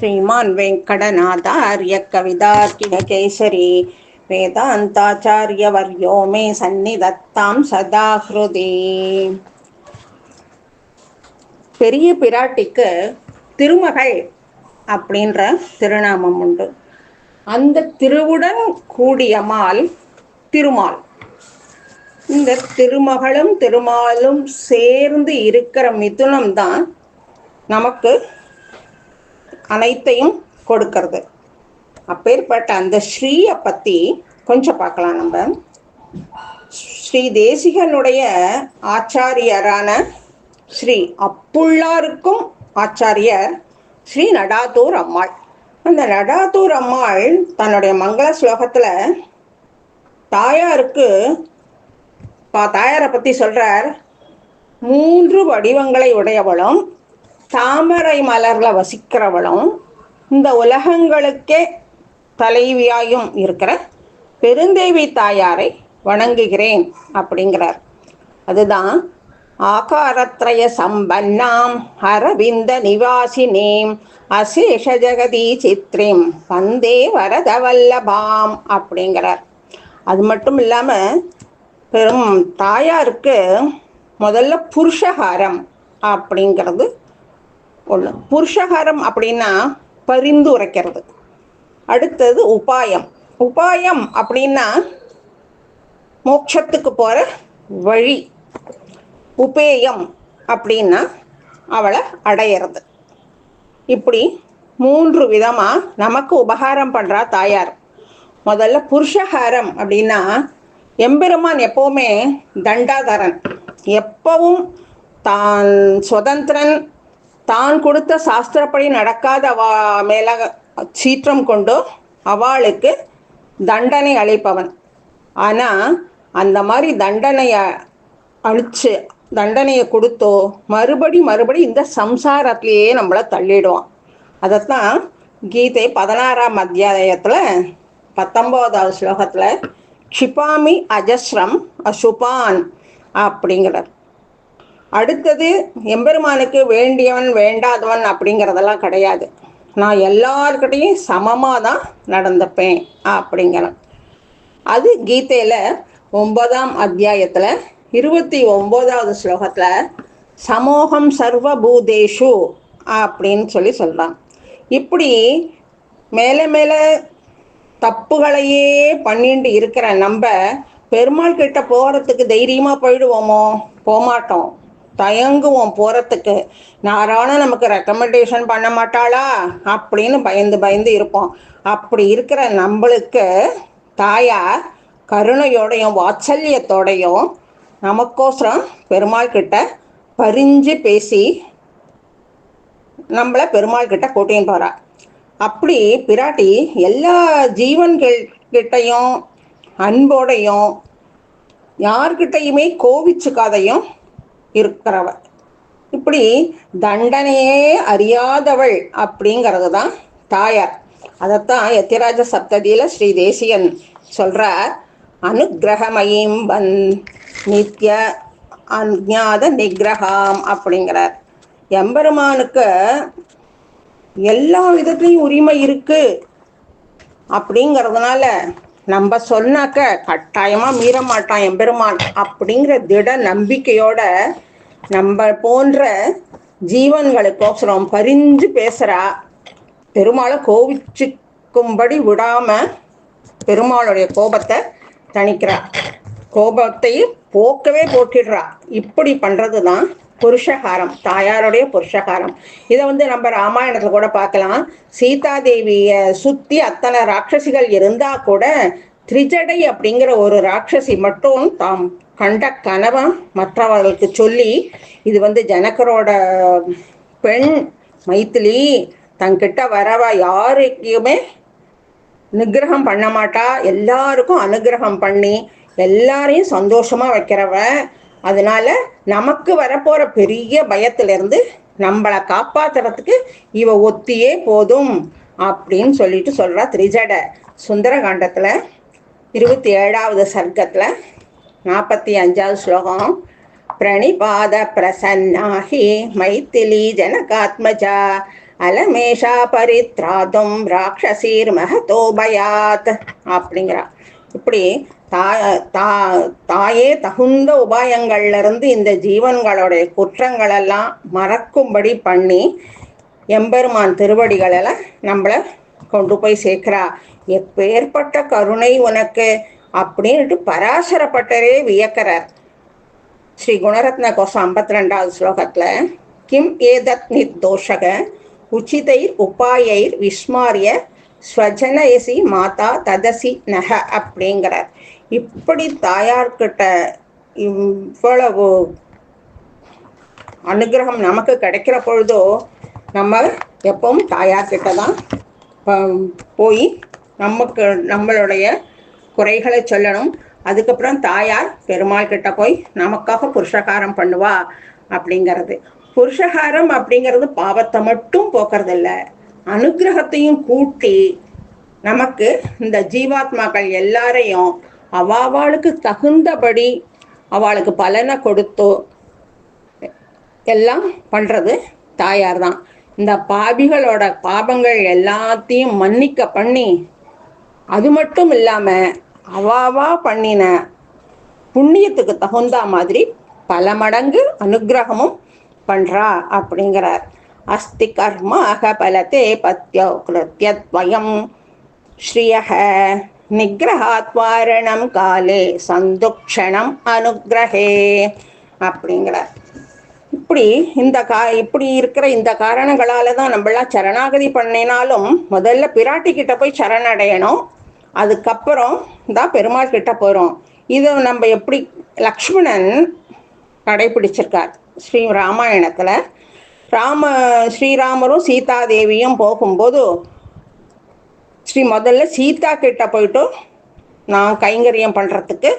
श्रीमान् वेङ्कटनाथार्य कवितार्किणकेसरी वेदान्ताचार्यवर्यो मे सन्निधत्तां सदा ஹிருதி பெரிய பிராட்டிக்கு திருமகள் அப்படின்ற திருநாமம் உண்டு அந்த திருவுடன் கூடியமால் திருமால் இந்த திருமகளும் திருமாலும் சேர்ந்து இருக்கிற மிதுனம் தான் நமக்கு அனைத்தையும் கொடுக்கறது. அப்பேற்பட்ட அந்த ஸ்ரீயை பற்றி கொஞ்சம் பார்க்கலாம் நம்ம. ஸ்ரீ தேசிகனுடைய ஆச்சாரியரான ஸ்ரீ அப்புள்ளாருக்கும் ஆச்சாரியர் ஸ்ரீ நடாத்தூர் அம்மாள். அந்த நடாத்தூர் அம்மாள் தன்னுடைய மங்கள ஸ்லோகத்தில் தாயாருக்கு பா தாயாரை பற்றி சொல்கிறார் மூன்று வடிவங்களை உடையவளும் தாமரை மலர்ல வசிக்கிறவளும் இந்த உலகங்களுக்கே தலைவியாயும் இருக்கிற பெருந்தேவி தாயாரை வணங்குகிறேன் அப்படிங்கிறார். அதுதான் ஆகாரத்ரய சம்பன்னாம் அரவிந்த நிவாசினேம் அசேஷ ஜெகதி சித்ரிம் வந்தே வரதவல்லபாம் அப்படிங்கிறார். அது மட்டும் இல்லாமல் பெரும் தாயாருக்கு முதல்ல புருஷகாரம் அப்படிங்கிறது ஒன்று புருஷகாரம் அப்படின்னா பரிந்துரைக்கிறது அடுத்தது உபாயம். உபாயம் அப்படின்னா மோட்சத்துக்கு போகிற வழி. உபேயம் அப்படின்னா அவளை அடையிறது. இப்படி மூன்று விதமாக நமக்கு உபகாரம் பண்ணுறா தாயார். முதல்ல புருஷகாரம் அப்படின்னா எம்பெருமான் எப்போவுமே தண்டாதரன். எப்பவும் தான் சுதந்திரன் தான் கொடுத்த சாஸ்திரப்படி நடக்காத வா மேல சீற்றம் கொண்டு அவளுக்கு தண்டனை அளிப்பவன். ஆனால் அந்த மாதிரி தண்டனையை அழிச்சு தண்டனையை கொடுத்தோ மறுபடி மறுபடி இந்த சம்சாரத்திலேயே நம்மளை தள்ளிடுவான். அதைத்தான் கீதை பதினாறாம் அத்தியாயத்தில் பத்தொம்போதாவது ஸ்லோகத்தில் க்ஷிபாமி அஜஸ்ரம் அசுபான் அப்படிங்கிறார். அடுத்தது எம்பெருமானுக்கு வேண்டியவன் வேண்டாதவன் அப்படிங்கிறதெல்லாம் கிடையாது. நான் எல்லார்கிட்டையும் சமமாக தான் நடந்துப்பேன் அப்படிங்கிறேன். அது கீதையில் ஒன்பதாம் அத்தியாயத்தில் இருபத்தி ஒம்போதாவது ஸ்லோகத்தில் சமூகம் சர்வபூதேஷு அப்படின்னு சொல்லி சொல்கிறான் இப்படி மேலே மேலே தப்புகளையே பண்ணிட்டு இருக்கிற நம்ம பெருமாள் கிட்ட போகிறதுக்கு தைரியமாக போயிடுவோமோ? போகமாட்டோம் தயங்குவோம் போகிறதுக்கு நாரான நமக்கு ரெக்கமெண்டேஷன் பண்ண மாட்டாளா? அப்படின்னு பயந்து பயந்து இருப்போம். அப்படி இருக்கிற நம்மளுக்கு தாயார் கருணையோடையும் வாத்சல்யத்தோடையும் நமக்கோசரம் பெருமாள் கிட்ட பறிஞ்சு பேசி நம்மளை பெருமாள் கிட்ட கூட்டின்னு போகிறா அப்படி பிராட்டி எல்லா ஜீவன்கள் கிட்டையும் அன்போடையும் யார்கிட்டையுமே கோவிச்சுக்காதையும் இருக்கிறவ இப்படி தண்டனையே அறியாதவள் அப்படிங்கிறது தான் தாயார். அதைத்தான் எத்திராஜ சப்ததியில் ஸ்ரீ தேசியன் சொல்கிறார் அனுகிரகமயம் பன் நித்ய அஞ்ஞாத நிகிரகாம் அப்படிங்கிறார். எம்பெருமானுக்கு எல்லா விதத்துலையும் உரிமை இருக்கு அப்படிங்கிறதுனால நம்ம சொன்னாக்க கட்டாயமாக மீற மாட்டான் எம்பெருமான் அப்படிங்கிற திட நம்பிக்கையோட நம்ம போன்ற ஜீவன்களுக்கோசரம் பரிஞ்சு பேசுகிறா பெருமாளை கோவிச்சுக்கும்படி விடாம பெருமாளுடைய கோபத்தை தணிக்கிறா. கோபத்தை போக்கவே போட்டிடுறா இப்படி பண்ணுறது தான் புருஷகாரம் தாயாருடைய புருஷகாரம் இதை வந்து நம்ம ராமாயணத்தில் கூட பார்க்கலாம். சீதாதேவியை சுற்றி அத்தனை ராட்சசிகள் இருந்தால் கூட திரிஜடை அப்படிங்கிற ஒரு ராட்சசி மட்டும் தாம் கண்ட கனவை மற்றவர்களுக்கு சொல்லி இது வந்து ஜனகரோட பெண் மைத்திலி தங்கிட்ட வரவ யாருக்குமே நிகிரகம் பண்ண மாட்டா. எல்லாருக்கும் அனுகிரகம் பண்ணி எல்லாரையும் சந்தோஷமா வைக்கிறவ அதனால நமக்கு வரப்போற பெரிய பயத்திலிருந்து நம்மளை காப்பாத்துறதுக்கு இவ ஒத்தியே போதும் அப்படின்னு சொல்லிட்டு சொல்றா திரிஜட. சுந்தரகாண்டத்துல இருபத்தி ஏழாவது சர்க்கத்துல நாற்பத்தி அஞ்சாவது ஸ்லோகம். பிரணிபாத பிரசன்னாகி மைத்திலி ஜனகாத்மஜா அலமேஷா பரித்ராதும் ராட்சசீர் மகதோபயாத் அப்படிங்கிறா. இப்படி தாயே தகுந்த உபாயங்கள்ல இருந்து இந்த ஜீவன்களுடைய குற்றங்களெல்லாம் மறக்கும்படி பண்ணி எம்பெருமான் திருவடிகளெல்லாம் நம்மளை கொண்டு போய் சேர்க்கிறா. எப்பேற்பட்ட கருணை உனக்கு அப்படின்ட்டு பராசரப்பட்டரே வியக்கிறார். ஸ்ரீ குணரத்ன கோஷம் ஐம்பத்தி ரெண்டாவது ஸ்லோகத்துல கிம் ஏதத் நிர்தோஷக உச்சிதைர் உபாயைர் விஸ்மாரிய ஸ்வஜனயசி மாதா ததசி நக அப்படிங்கிறார். இப்படி தாயார்கிட்ட இவ்வளவு அனுகிரகம் நமக்கு கிடைக்கிற பொழுதோ நம்ம எப்பவும் தாயார்கிட்ட தான் போய் நமக்கு நம்மளுடைய குறைகளை சொல்லணும். அதுக்கப்புறம் தாயார் பெருமாள் கிட்ட போய் நமக்காக புருஷகாரம் பண்ணுவா அப்படிங்கிறது. புருஷகாரம் அப்படிங்கிறது பாவத்தை மட்டும் போக்குறது இல்லை அனுகிரகத்தையும் கூட்டி நமக்கு இந்த ஜீவாத்மாக்கள் எல்லாரையும் அவாவாளுக்கு தகுந்தபடி அவளுக்கு பலனை கொடுத்தோ எல்லாம் பண்ணுறது தாயார் தான். இந்த பாபிகளோட பாபங்கள் எல்லாத்தையும் மன்னிக்க பண்ணி அது மட்டும் இல்லாமல் அவாவா பண்ணின புண்ணியத்துக்கு தகுந்த மாதிரி பல மடங்கு அனுகிரகமும் பண்ணுறா அப்படிங்கிறார். அஸ்தி கர்மாக பலத்தே பத்யோ கிருத்தியத்வயம் ஸ்ரீயக. நிகிரகாத்வாரணம் காலே சந்துக்ஷணம் அனுகிரகே அப்படிங்கிறார். இப்படி இந்த கா இப்படி இருக்கிற இந்த காரணங்களால தான் நம்மளாம் சரணாகதி பண்ணினாலும் முதல்ல பிராட்டி கிட்ட போய் சரணடையணும். அதுக்கப்புறம் தான் பெருமாள் கிட்ட போகிறோம் இது நம்ம எப்படி லக்ஷ்மணன் கடைபிடிச்சிருக்கார் ஸ்ரீ ராமாயணத்தில் ராம ஸ்ரீராமரும் சீதாதேவியும் போகும்போது ஸ்ரீ முதல்ல சீதா கிட்ட போயிட்டு நான் கைங்கரியம் பண்ணுறதுக்கு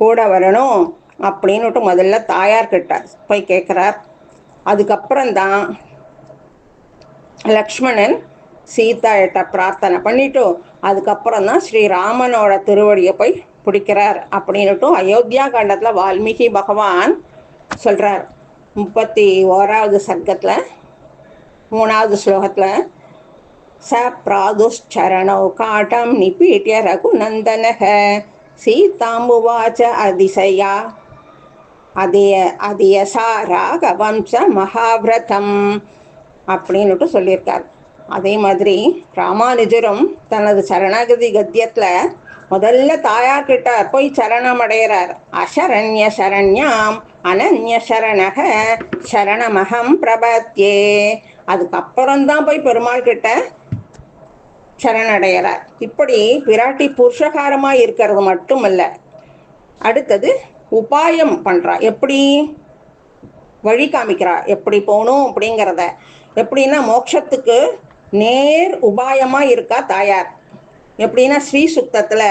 கூட வரணும் அப்படின்னுட்டு முதல்ல தாயார் கிட்ட போய் கேட்குறார் அதுக்கப்புறம் தான் லக்ஷ்மணன் சீதாட்ட பிரார்த்தனை பண்ணிட்டு அதுக்கப்புறம் தான் ஸ்ரீராமனோட திருவடியை போய் பிடிக்கிறார் அப்படின்னுட்டும் அயோத்தியா காண்டத்தில் வால்மீகி பகவான் சொல்கிறார் முப்பத்தி ஓராவது சர்க்கத்தில் மூணாவது ஸ்லோகத்தில் ச பிராதுஷ்சரணௌ காட்டம் நிபீட்டிய ரகுநந்தனக சீதாம்புவாச்ச அதிசயா அதிய அதியசா ராகவம்ச மகாவிரதம் அப்படின்னுட்டு சொல்லியிருக்கார். அதே மாதிரி ராமானுஜரும் தனது சரணாகதி கத்தியத்தில் முதல்ல தாயார்கிட்ட போய் சரணம் அடைகிறார் அசரண்ய சரண்யாம் அனன்ய சரணக சரணமகம் பிரபத்தியே அதுக்கப்புறம் தான் போய் பெருமாள் கிட்ட சரணடைகிறார் இப்படி பிராட்டி புருஷகாரமா இருக்கிறது மட்டும் இல்லை அடுத்தது உபாயம் பண்றா. எப்படி? வழி காமிக்கிறா. எப்படி போகணும் அப்படிங்கிறத. எப்படின்னா மோட்சத்துக்கு நேர் உபாயமா இருக்கா தாயார். எப்படின்னா ஸ்ரீ சுத்தத்துல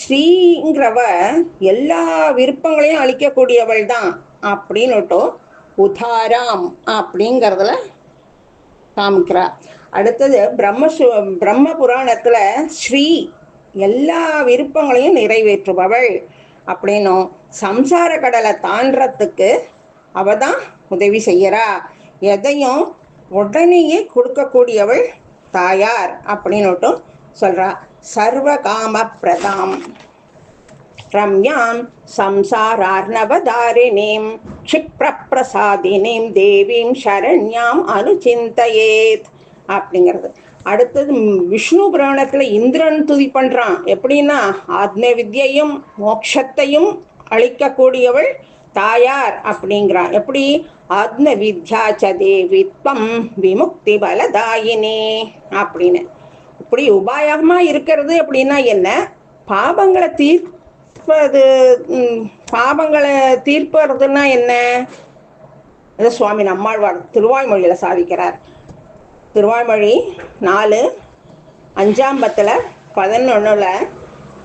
ஸ்ரீங்கிறவ எல்லா விருப்பங்களையும் அழிக்கக்கூடியவள் தான் அப்படின்னுட்டு உதாராம் அப்படிங்கிறதுல காமிக்கிறார் அடுத்தது பிரம்மசு பிரம்ம புராணத்துல ஸ்ரீ எல்லா விருப்பங்களையும் நிறைவேற்றுபவள் அப்படின்னும். சம்சார கடலை தாண்டறதுக்கு அவ தான் உதவி செய்யறா. எதையும் உடனேயே கொடுக்கக்கூடியவள் தாயார் அப்படின்னுட்டும் சொல்றா. சர்வ காம பிரதாம் ரம்யாம் சம்சாரார்ணவதாரிணீம் க்ஷிப்ரப்பிரசாதினீம் தேவீம் சரண்யாம் அனுச்சிந்தையேத். அப்படிங்கிறது. அடுத்தது விஷ்ணு புராணத்துல இந்திரன் துதி பண்றான். எப்படின்னா ஆத்ம வித்யையும் மோட்சத்தையும் அளிக்கக்கூடியவள் தாயார் அப்படிங்கிறான். எப்படி? ஆத்ம வித்யா சதேவித்வம் தேவித்வம் விமுக்தி பலதாயினே அப்படின்னு. இப்படி உபாயமா இருக்கிறது அப்படின்னா என்ன? பாபங்களை தீர்ப்பது பாபங்களை தீர்ப்பதுன்னா என்ன? சுவாமி நம்மாழ்வார் திருவாய்மொழியில சாதிக்கிறார். திருவாய்மொழி நாலு அஞ்சாம் பத்தில் பதினொன்னுல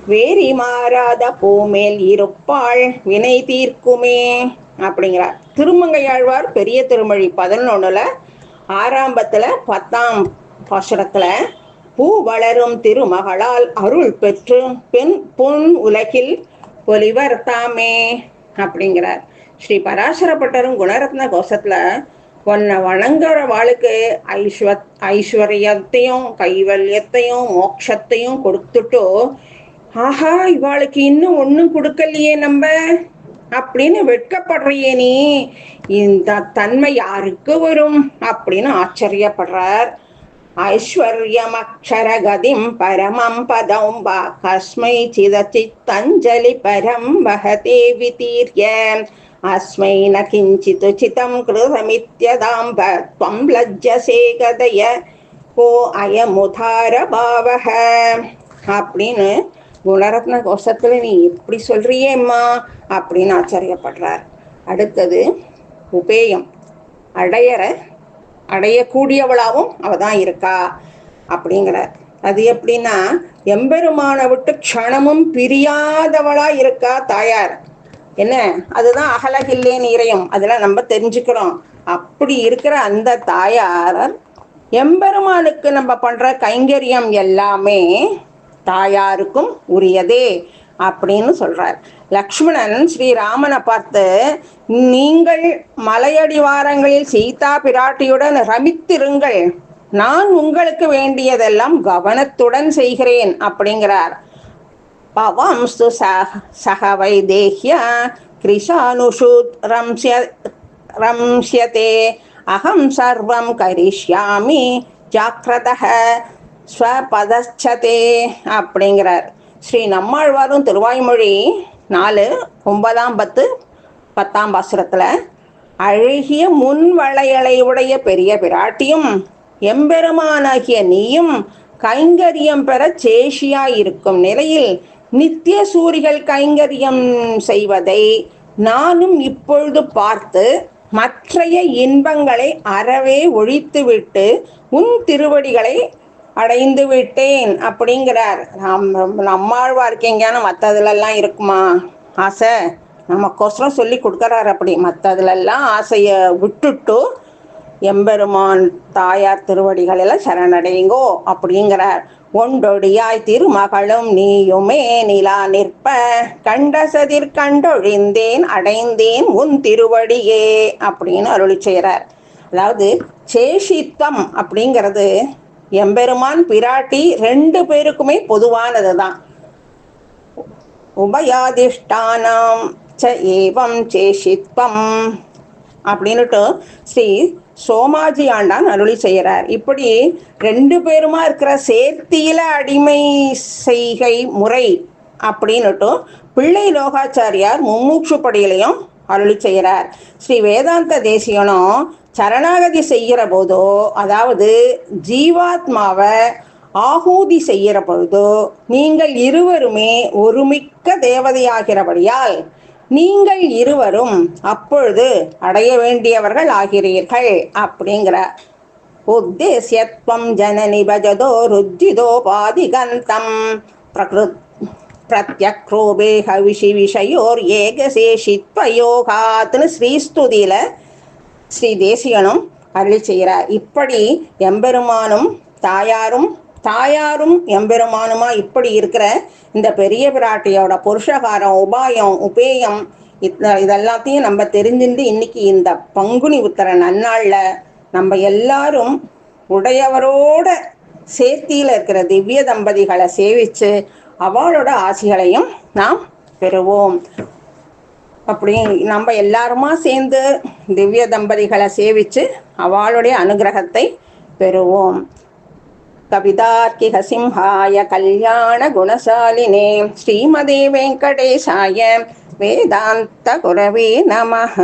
வேரி மாறாத பூமேல் இருப்பாள் வினை தீர்க்குமே அப்படிங்கிறார். திருமங்கையாழ்வார் பெரிய திருமொழி பதினொன்னுல ஆரம்பத்தில் பத்தாம் பாசுரத்தில் பூ வளரும் திருமகளால் அருள் பெற்று பெண் பொன் உலகில் ஒலிவர் தாமே அப்படிங்கிறார். ஸ்ரீ பராசரப்பட்டரும் குணரத்ன கோஷத்துல உன்னை வணங்குற வாளுக்கு ஐஸ்வ ஐஸ்வர்யத்தையும் கைவல்யத்தையும் மோட்சத்தையும் கொடுத்துட்டு ஆஹா இவாளுக்கு இன்னும் ஒன்றும் கொடுக்கலையே நம்ம. அப்படின்னு வெட்கப்படுறியே நீ. இந்த தன்மை யாருக்கு வரும்? அப்படின்னு ஆச்சரியப்படுறார். ஐஸ்வர்யமக்ஷரகதிம் பரமம் பதம் வா கஸ்மை சிதச்சித்தஞ்சலி பரம் வகதே விதீர்ய अस्मै न किञ्चित् चितं कृतमित्यदाम्ब त्वं लज्जसे கதய கோ அயமுதார பாவக அப்படின்னு குணரத்ன கோஷத்துல நீ எப்படி சொல்றியேம்மா அப்படின்னு ஆச்சரியப்படுறார் அடுத்தது உபேயம் அடையற அடையக்கூடியவளாவும் அவ தான் இருக்கா அப்படிங்கிறார் அது எப்படின்னா எம்பெருமானை விட்டு க்ஷணமும் பிரியாதவளா இருக்கா தாயார் என்ன? அதுதான் அகலகில்லே நீரையும் அதெல்லாம் நம்ம தெரிஞ்சுக்கிறோம். அப்படி இருக்கிற அந்த தாயார் எம்பெருமானுக்கு நம்ம பண்ற கைங்கரியம் எல்லாமே தாயாருக்கும் உரியதே அப்படின்னு சொல்றார். லக்ஷ்மணன் ஸ்ரீராமனை பார்த்து நீங்கள் மலையடிவாரங்களில் சீதா பிராட்டியுடன் ரமித்திருங்கள். நான் உங்களுக்கு வேண்டியதெல்லாம் கவனத்துடன் செய்கிறேன் அப்படிங்கிறார். पवंस्तु सह सह वैदेह्य कृशानुषु रंस्य रंस्यते अहं सर्वं करिष्यामि ஜாக்கிரதக ஸ்வபதச்சதே அப்படிங்கிறார் ஸ்ரீ நம்மாழ்வாரும் திருவாய்மொழி நாலு ஒன்பதாம் பத்து பத்தாம் பாசுரத்தில் அழகிய முன் வளையலை உடைய பெரிய பிராட்டியும் எம்பெருமானாகிய நீயும் கைங்கரியம் பெற சேஷியாயிருக்கும் நிலையில் நித்திய சூரிகள் கைங்கரியம் செய்வதை நானும் இப்பொழுது பார்த்து மற்றைய இன்பங்களை அறவே ஒழித்துவிட்டு உன் திருவடிகளை அடைந்து விட்டேன் அப்படிங்கிறார். நம் நம்மாழ்வார்க்கு எங்கேயான மற்றதுலலாம் இருக்குமா? ஆசை. நமக்கோசரம் சொல்லி கொடுக்குறாரு அப்படி. மற்றதுலெல்லாம் ஆசையை விட்டுட்டு எம்பெருமான் தாயார் திருவடிகளெல்லாம் சரணடையுங்கோ அப்படிங்கிறார். ஒண்டொடியாய் திருமகளும் நீயுமே நிலா நிற்ப. கண்டசதிர் கண்டொழிந்தேன் அடைந்தேன் உன் திருவடியே அப்படின்னு அருளி செய்கிறார். அதாவது சேஷித்தம் அப்படிங்கிறது எம்பெருமான் பிராட்டி ரெண்டு பேருக்குமே பொதுவானது தான் உபயாதிஷ்டானம் ச ஏவம் சேஷித்வம் அப்படின்னுட்டு ஸ்ரீ சோமாஜி ஆண்டான் அருளி செய்கிறார். இப்படி ரெண்டு பேருமா இருக்கிற சேர்த்தியில அடிமை செய்கை முறை அப்படின்னுட்டும் பிள்ளை லோகாச்சாரியார் மும்மூச்சு படியிலையும் அருளி செய்கிறார். ஸ்ரீ வேதாந்த தேசியனும் சரணாகதி செய்கிற போதோ அதாவது ஜீவாத்மாவை ஆகூதி செய்கிற பொழுதோ நீங்கள் இருவருமே ஒருமிக்க தேவதையாகிறபடியால் நீங்கள் இருவரும் அப்பொழுது அடைய வேண்டியவர்கள் ஆகிறீர்கள் அப்படிங்கிற உத்தேசியத்வம் ஜனனி பஜதோ ருஜிதோபாதிகந்தம் பிரகிருத் பிரத்யக்ரோபே ஹவிஷி விஷயோர் ஏகசேஷித்வயோகாத்னு ஸ்ரீஸ்துதியில ஸ்ரீ தேசியனும் அருள் செய்கிறார். இப்படி எம்பெருமானும் தாயாரும் தாயாரும் எம்பெருமானுமா இப்படி இருக்கிற இந்த பெரிய பிராட்டியோட புருஷகாரம் உபாயம் உபேயம் இதெல்லாத்தையும் நம்ம தெரிஞ்சுட்டு இன்னைக்கு இந்த பங்குனி உத்தர நன்னாளில் நம்ம எல்லாரும் உடையவரோட சேர்த்தியில் இருக்கிற திவ்ய தம்பதிகளை சேவித்து அவளோட ஆசிகளையும் நாம் பெறுவோம். அப்படி நம்ம எல்லாருமா சேர்ந்து திவ்ய தம்பதிகளை சேவித்து அவளுடைய அனுகிரகத்தை பெறுவோம். कवितार्किकसिंहाय कल्याणगुणशालिने श्रीमदे वेङ्कटेशाय वेदान्तगुरवे नमः